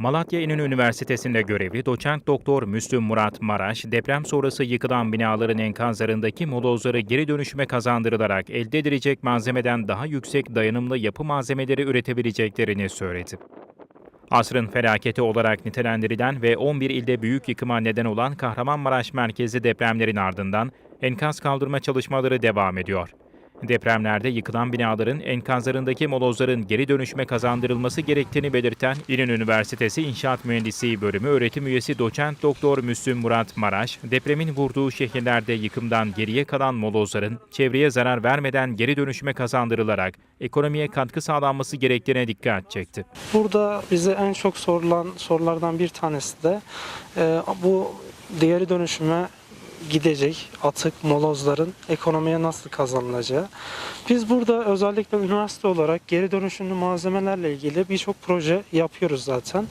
Malatya İnönü Üniversitesi'nde görevli doçent doktor Müslüm Murat Maraş, deprem sonrası yıkılan binaların enkazlarındaki molozları geri dönüşüme kazandırılarak elde edilecek malzemeden daha yüksek dayanımlı yapı malzemeleri üretebileceklerini söyledi. Asrın felaketi olarak nitelendirilen ve 11 ilde büyük yıkıma neden olan Kahramanmaraş merkezli depremlerin ardından enkaz kaldırma çalışmaları devam ediyor. Depremlerde yıkılan binaların enkazlarındaki molozların geri dönüşüme kazandırılması gerektiğini belirten İnönü Üniversitesi İnşaat Mühendisliği Bölümü öğretim üyesi doçent doktor Müslüm Murat Maraş, depremin vurduğu şehirlerde yıkımdan geriye kalan molozların çevreye zarar vermeden geri dönüşüme kazandırılarak ekonomiye katkı sağlanması gerektiğine dikkat çekti. Burada bize en çok sorulan sorulardan bir tanesi de e, bu değeri dönüşüme gidecek atık molozların ekonomiye nasıl kazanılacağı. Biz burada özellikle üniversite olarak geri dönüşümlü malzemelerle ilgili birçok proje yapıyoruz zaten.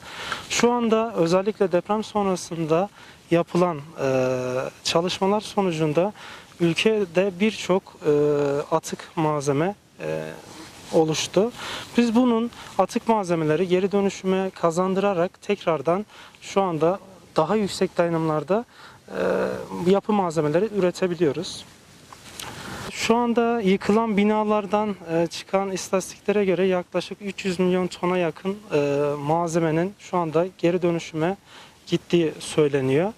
Şu anda özellikle deprem sonrasında yapılan e, çalışmalar sonucunda ülkede birçok e, atık malzeme e, oluştu. Biz bunun atık malzemeleri geri dönüşüme kazandırarak tekrardan şu anda daha yüksek dayanımlarda yapı malzemeleri üretebiliyoruz. Şu anda yıkılan binalardan e, çıkan istatistiklere göre yaklaşık 300 milyon tona yakın e, malzemenin şu anda geri dönüşüme gittiği söyleniyor.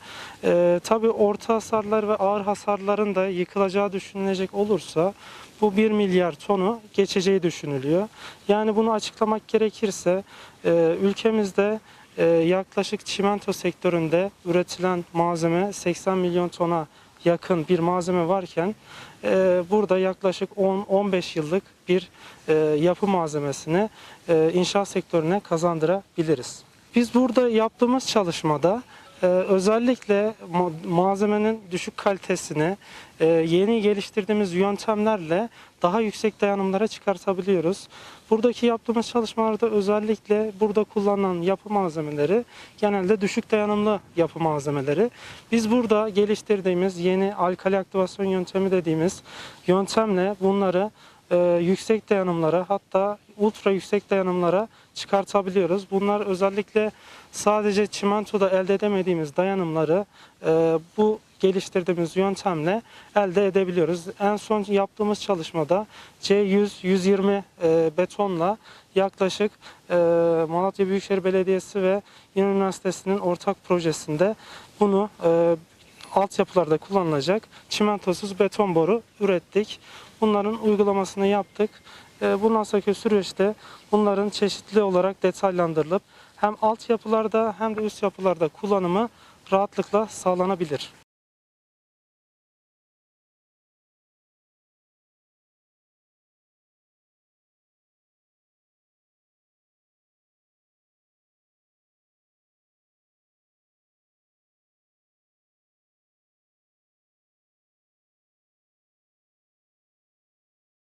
E, tabii orta hasarlar ve ağır hasarların da yıkılacağı düşünülecek olursa bu 1 milyar tonu geçeceği düşünülüyor. Yani bunu açıklamak gerekirse e, ülkemizde yaklaşık çimento sektöründe üretilen malzeme 80 milyon tona yakın bir malzeme varken e, burada yaklaşık 10-15 yıllık bir e, yapı malzemesini e, inşaat sektörüne kazandırabiliriz. Biz burada yaptığımız çalışmada e, özellikle ma- malzemenin düşük kalitesini e, yeni geliştirdiğimiz yöntemlerle daha yüksek dayanımlara çıkartabiliyoruz. Buradaki yaptığımız çalışmalarda özellikle burada kullanılan yapı malzemeleri genelde düşük dayanımlı yapı malzemeleri. Biz burada geliştirdiğimiz yeni alkali aktivasyon yöntemi dediğimiz yöntemle bunları e, yüksek dayanımlara hatta ultra yüksek dayanımlara çıkartabiliyoruz. Bunlar özellikle sadece çimentoda elde edemediğimiz dayanımları e, bu geliştirdiğimiz yöntemle elde edebiliyoruz. En son yaptığımız çalışmada C100-120 e, betonla yaklaşık e, Malatya Büyükşehir Belediyesi ve İnönü Üniversitesi'nin ortak projesinde bunu e, altyapılarda kullanılacak çimentosuz beton boru ürettik. Bunların uygulamasını yaptık. E, Bundan sonraki süreçte bunların çeşitli olarak detaylandırılıp hem altyapılarda hem de üst yapılarda kullanımı rahatlıkla sağlanabilir.